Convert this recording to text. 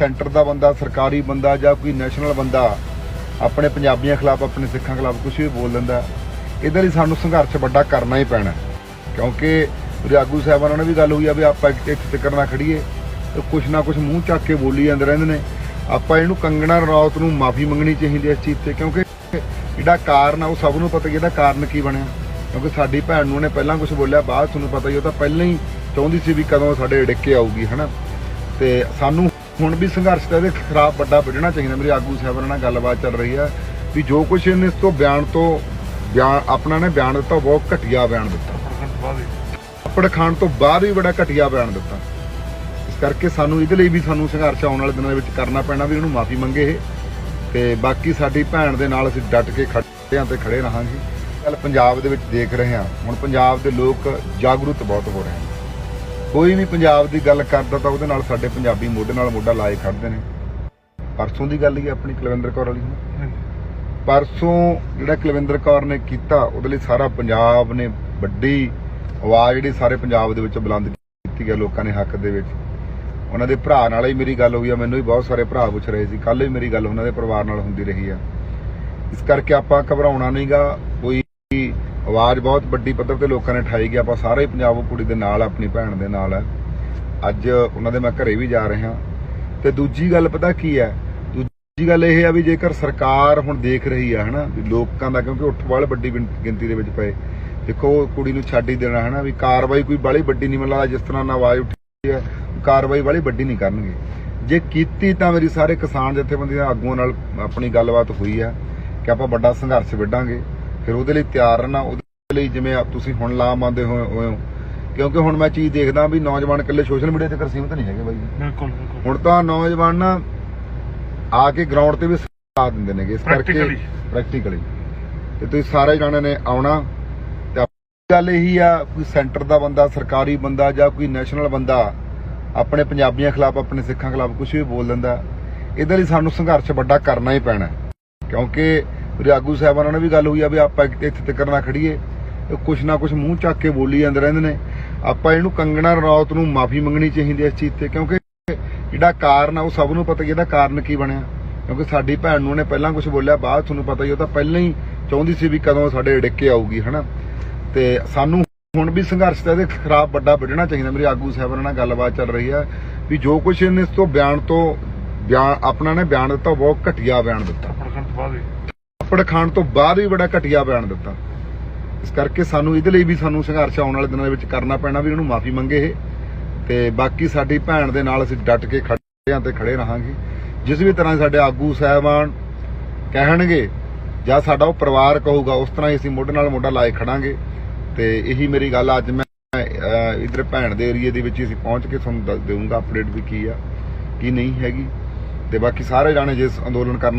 Centre ਦਾ ਬੰਦਾ, ਸਰਕਾਰੀ ਬੰਦਾ ਜਾਂ ਕੋਈ ਨੈਸ਼ਨਲ ਬੰਦਾ ਆਪਣੇ ਪੰਜਾਬੀਆਂ ਖਿਲਾਫ, ਆਪਣੇ ਸਿੱਖਾਂ ਖਿਲਾਫ ਕੁਝ ਵੀ ਬੋਲ ਦਿੰਦਾ ਇਹਦੇ ਲਈ ਸਾਨੂੰ ਸੰਘਰਸ਼ ਵੱਡਾ ਕਰਨਾ ਹੀ ਪੈਣਾ ਕਿਉਂਕਿ ਉਹਦੇ ਆਗੂ ਸਾਹਿਬਾਨਾਂ ਨਾਲ ਵੀ ਗੱਲ ਹੋਈ ਆ ਵੀ ਆਪਾਂ ਇੱਕ ਫਿਕਰ ਨਾ ਖੜੀਏ ਤੇ ਕੁਛ ਨਾ ਕੁਛ ਮੂੰਹ ਚੱਕ ਕੇ ਬੋਲੀ ਜਾਂਦੇ ਰਹਿੰਦੇ ਨੇ। ਆਪਾਂ ਇਹਨੂੰ ਕੰਗਣਾ ਰਣੌਤ ਨੂੰ ਮਾਫੀ ਮੰਗਣੀ ਚਾਹੀਦੀ ਹੈ ਇਸ ਚੀਜ਼ ਤੇ, ਕਿਉਂਕਿ ਜਿਹੜਾ ਕਾਰਨ ਆ, ਉਹ ਸਭ ਨੂੰ ਪਤਾ ਕਿ ਇਹਦਾ ਕਾਰਨ ਕੀ ਬਣਿਆ। ਕਿਉਂਕਿ ਸਾਡੀ ਭੈਣ ਨੂੰ ਉਹਨੇ ਪਹਿਲਾਂ ਕੁਝ ਬੋਲਿਆ, ਬਾਅਦ ਤੁਹਾਨੂੰ ਪਤਾ ਹੀ ਉਹ ਤਾਂ ਪਹਿਲਾਂ ਹੀ ਚਾਹੁੰਦੀ ਸੀ ਵੀ ਕਦੋਂ ਸਾਡੇ ਡਿੱਕੇ ਆਊਗੀ, ਹਨਾ? ਤੇ ਸਾਨੂੰ ਹੁਣ ਵੀ ਸੰਘਰਸ਼ ਦਾ ਇਹਦੇ ਖਿਲਾਫ ਵੱਡਾ ਵੱਢਣਾ ਚਾਹੀਦਾ। ਮੇਰੇ ਆਗੂ ਸਾਹਿਬਾਨਾਂ ਨਾਲ ਗੱਲਬਾਤ ਚੱਲ ਰਹੀ ਹੈ ਵੀ ਜੋ ਕੁਝ ਇਹਨੇ ਇਸ ਤੋਂ ਬਿਆਨ ਤੋਂ ਬਿਆਨ ਆਪਣਾ ਨੇ ਬਿਆਨ ਦਿੱਤਾ, ਉਹ ਬਹੁਤ ਘਟੀਆ ਬਿਆਨ ਦਿੱਤਾ। ਥੱਪੜ ਖਾਣ ਤੋਂ ਬਾਅਦ ਵੀ ਬੜਾ ਘਟੀਆ ਬਿਆਨ ਦਿੱਤਾ। ਇਸ ਕਰਕੇ ਸਾਨੂੰ ਇਹਦੇ ਲਈ ਵੀ ਸਾਨੂੰ ਸੰਘਰਸ਼ ਆਉਣ ਵਾਲੇ ਦਿਨਾਂ ਦੇ ਵਿੱਚ ਕਰਨਾ ਪੈਣਾ ਵੀ ਉਹਨੂੰ ਮਾਫੀ ਮੰਗੇ ਇਹ। ਤੇ ਬਾਕੀ ਸਾਡੀ ਭੈਣ ਦੇ ਨਾਲ ਅਸੀਂ ਡਟ ਕੇ ਖੜੇ ਹਾਂ ਤੇ ਖੜੇ ਰਹਾਂਗੇ। ਕੱਲ ਪੰਜਾਬ ਦੇ ਵਿੱਚ ਦੇਖ ਰਹੇ ਹਾਂ। ਹੁਣ ਪੰਜਾਬ ਦੇ ਲੋਕ ਜਾਗਰੂਕ ਬਹੁਤ ਹੋ ਰਹੇ ਹਨ। ਕੋਈ ਵੀ ਪੰਜਾਬ ਦੀ ਗੱਲ ਕਰਦਾ ਤਾਂ ਉਹਦੇ ਨਾਲ ਸਾਡੇ ਪੰਜਾਬੀ ਮੋਢੇ ਨਾਲ ਮੋਢਾ ਲਾਏ ਖੜਦੇ ਨੇ। ਪਰਸੋਂ ਦੀ ਗੱਲ ਹੀ ਆਪਣੀ ਕੁਲਵਿੰਦਰ ਕੌਰ ਵਾਲੀ। ਪਰਸੋਂ ਜਿਹੜਾ ਕੁਲਵਿੰਦਰ ਕੌਰ ਨੇ ਕੀਤਾ, ਉਹਦੇ ਲਈ ਸਾਰਾ ਪੰਜਾਬ ਨੇ ਵੱਡੀ ਆਵਾਜ਼ ਜਿਹੜੀ ਸਾਰੇ ਪੰਜਾਬ ਦੇ ਵਿੱਚ ਬੁਲੰਦ ਕੀਤੀ ਗਿਆ ਲੋਕਾਂ ਨੇ ਹੱਕ ਦੇ ਵਿੱਚ। ਉਹਨਾਂ ਦੇ ਭਰਾ ਨਾਲ ਹੀ ਮੇਰੀ ਗੱਲ ਹੋਈ ਆ, ਮੈਨੂੰ ਵੀ ਬਹੁਤ ਸਾਰੇ ਭਰਾ ਪੁੱਛ ਰਹੇ ਸੀ। ਕੱਲ ਵੀ ਮੇਰੀ ਗੱਲ ਉਹਨਾਂ ਦੇ ਪਰਿਵਾਰ ਨਾਲ ਹੁੰਦੀ ਰਹੀ ਆ। ਇਸ ਕਰਕੇ ਆਪਾਂ ਘਬਰਾਉਣਾ ਨਹੀਂਗਾ ਕੋਈ ਆਵਾਜ਼ ਬਹੁਤ ਵੱਡੀ ਪੱਧਰ ਤੇ ਲੋਕਾਂ ਨੇ ਠਾਈ ਗਿਆ ਆਪਾਂ ਸਾਰੇ ਪੰਜਾਬ ਉਹ ਕੁੜੀ ਦੇ ਨਾਲ, ਆਪਣੀ ਭੈਣ ਦੇ ਨਾਲ ਹੈ। ਅੱਜ ਉਹਨਾਂ ਦੇ ਮੈਂ ਘਰੇ ਵੀ ਜਾ ਰਿਹਾ। ਤੇ ਦੂਜੀ ਗੱਲ ਪਤਾ ਕੀ ਹੈ? ਦੂਜੀ ਗੱਲ ਇਹ ਆ ਵੀ ਜੇਕਰ ਸਰਕਾਰ ਹੁਣ ਦੇਖ ਰਹੀ ਆ, ਹਨਾ, ਵੀ ਲੋਕਾਂ ਦਾ, ਕਿਉਂਕਿ ਉੱਠ ਵਾਲੇ ਵੱਡੀ ਗਿਣਤੀ ਦੇ ਵਿੱਚ ਪਏ। ਦੇਖੋ ਕੁੜੀ ਨੂੰ ਛੱਡ ਹੀ ਦੇਣਾ, ਹਨਾ, ਵੀ ਕਾਰਵਾਈ ਕੋਈ ਬਾਲੀ ਵੱਡੀ ਨਹੀਂ ਮਿਲਦਾ ਜਿਸ ਤਰ੍ਹਾਂ ਨਾਲ ਆਵਾਜ਼ ਉੱਠੀ ਹੈ, ਕਾਰਵਾਈ ਵਾਲੀ ਵੱਡੀ ਨਹੀਂ ਕਰਨਗੇ। ਜੇ ਕੀਤੀ ਤਾਂ ਮੇਰੀ ਸਾਰੇ ਕਿਸਾਨ ਜਥੇਬੰਦੀਆਂ ਆਗੂਆਂ ਨਾਲ ਆਪਣੀ ਗੱਲਬਾਤ ਹੋਈ ਹੈ ਕਿ ਆਪਾਂ ਵੱਡਾ ਸੰਘਰਸ਼ ਵਿੱਢਾਂਗੇ। ਫਿਰ ਉਹਦੇ ਲਈ ਤਿਆਰ ਰਹਿਣਾ ਉਹਦੇ ਲਈ ਜਿਵੇਂ ਤੁਸੀਂ ਹੁਣ ਲਾ ਮੰਨਦੇ ਹੋਏ ਹੋ। ਕਿਉਂਕਿ ਹੁਣ ਮੈਂ ਚੀਜ਼ ਦੇਖਦਾ ਵੀ ਨੌਜਵਾਨ ਇਕੱਲੇ ਸੋਸ਼ਲ ਮੀਡੀਆ ਤੇ ਸੀਮਿਤ ਨਹੀਂ ਹੈਗੇ ਬਾਈ। ਬਿਲਕੁਲ ਬਿਲਕੁਲ। ਹੁਣ ਤਾਂ ਨੌਜਵਾਨ ਆ ਕੇ ਗਰਾਊਂਡ ਤੇ ਵੀ ਸਾਥ ਦਿੰਦੇ ਨੇਗੇ ਇਸ ਕਰਕੇ। ਪ੍ਰੈਕਟੀਕਲੀ ਤੇ ਤੁਸੀਂ ਸਾਰੇ ਜਾਣੇ ਨੇ ਆਉਣਾ। ਤੇ ਗੱਲ ਇਹੀ ਆ ਕੋਈ ਸੈਂਟਰ ਦਾ ਬੰਦਾ ਸਰਕਾਰੀ ਬੰਦਾ ਜਾਂ ਕੋਈ ਨੈਸ਼ਨਲ ਬੰਦਾ ਆਪਣੇ ਪੰਜਾਬੀਆਂ ਖਿਲਾਫ ਆਪਣੇ ਸਿੱਖਾਂ ਖਿਲਾਫ ਕੁਝ ਵੀ ਬੋਲ ਦਿੰਦਾ ਇਹਦੇ ਲਈ ਸਾਨੂੰ ਸੰਘਰਸ਼ ਵੱਡਾ ਕਰਨਾ ਹੀ ਪੈਣਾ। ਕਿਉਂਕਿ ਮੇਰੇ ਆਗੂ ਸਾਹਿਬਾਨਾਂ ਨਾਲ ਵੀ ਗੱਲ ਹੋਈ ਆ ਵੀ ਆਪਾਂ ਇੱਥੇ ਤੱਕ ਨਾ ਖੜੀਏ। ਕੁਛ ਨਾ ਕੁਛ ਮੂੰਹ ਚੱਕ ਕੇ ਬੋਲੀ ਜਾਂਦੇ ਰਹਿੰਦੇ ਨੇ। ਆਪਾਂ ਇਹਨੂੰ ਕੰਗਣਾ ਰਣੌਤ ਨੂੰ ਮਾਫੀ ਮੰਗਣੀ ਚਾਹੀਦੀ ਇਸ ਚੀਜ਼ ਤੇ, ਕਿਉਂਕਿ ਜਿਹੜਾ ਕਾਰਨ ਆ ਉਹ ਸਭ ਨੂੰ ਪਤਾ ਇਹਦਾ ਕਾਰਨ ਕੀ ਬਣਿਆ। ਕਿਉਂਕਿ ਸਾਡੀ ਭੈਣ ਨੂੰ ਉਹਨੇ ਪਹਿਲਾਂ ਕੁਝ ਬੋਲਿਆ, ਬਾਅਦ ਤੁਹਾਨੂੰ ਪਤਾ ਹੀ ਉਹ ਤਾਂ ਪਹਿਲਾਂ ਹੀ ਚਾਹੁੰਦੀ ਸੀ ਵੀ ਕਦੋਂ ਸਾਡੇ ਡਿੱਕੇ ਆਊਗੀ, ਹਨਾ? ਤੇ ਸਾਨੂੰ ਹੁਣ ਵੀ ਸੰਘਰਸ਼ ਦਾ ਇਹਦੇ ਖਿਲਾਫ ਵੱਡਾ ਵੱਢਣਾ ਚਾਹੀਦਾ। ਮੇਰੇ ਆਗੂ ਸਾਹਿਬਾਨਾਂ ਨਾਲ ਗੱਲਬਾਤ ਚੱਲ ਰਹੀ ਆ ਵੀ ਜੋ ਕੁਝ ਇਹਨੇ ਇਸ ਤੋਂ ਬਿਆਨ ਤੋਂ ਬਿਆਨ ਆਪਣਾ ਨੇ ਬਿਆਨ ਦਿੱਤਾ ਬਹੁਤ ਘਟੀਆ ਬਿਆਨ ਦਿੱਤਾ। ਪ੍ਰਖੰਡ ਥੱਪੜ ਖਾਣ ਤੋਂ ਬਾਅਦ ਵੀ ਬੜਾ ਘਟੀਆ ਬਿਆਨ ਦਿੱਤਾ। ਇਸ ਕਰਕੇ ਸਾਨੂੰ ਇਹਦੇ ਲਈ ਵੀ ਸਾਨੂੰ ਸੰਘਰਸ਼ ਆਉਣ ਵਾਲੇ ਦਿਨਾਂ ਦੇ ਵਿੱਚ ਕਰਨਾ ਪੈਣਾ ਵੀ ਉਹਨੂੰ ਮਾਫੀ ਮੰਗੇ ਇਹ। ਤੇ ਬਾਕੀ ਸਾਡੀ ਭੈਣ ਦੇ ਨਾਲ ਅਸੀਂ ਡਟ ਕੇ ਖੜੇ ਹਾਂ ਤੇ ਖੜੇ ਰਹਾਂਗੇ। ਜਿਸ ਵੀ ਤਰ੍ਹਾਂ ਸਾਡੇ ਆਗੂ ਸਾਹਿਬਾਨ ਕਹਿਣਗੇ ਜਾਂ ਸਾਡਾ ਉਹ ਪਰਿਵਾਰ ਕਹੂਗਾ ਉਸ ਤਰ੍ਹਾਂ ਹੀ ਅਸੀਂ ਮੋਢੇ ਨਾਲ ਮੋਢਾ ਲਾਏ ਖੜਾਂਗੇ। ਤੇ ਇਹੀ ਮੇਰੀ ਗੱਲ ਅੱਜ ਮੈਂ ਅਹ, ਇੱਧਰ ਭੈਣ ਦੇ ਏਰੀਏ ਦੇ ਵਿੱਚ ਅਸੀਂ ਪਹੁੰਚ ਕੇ ਤੁਹਾਨੂੰ ਦੱਸ ਦੇਵਾਂਗਾ ਅਪਡੇਟ ਵੀ ਕੀ ਆ ਕੀ ਨਹੀਂ ਹੈਗੀ। ਤੇ ਬਾਕੀ ਸਾਰੇ ਜਾਣੇ ਜਿਸ ਅੰਦੋਲਨ ਕਰਨਾ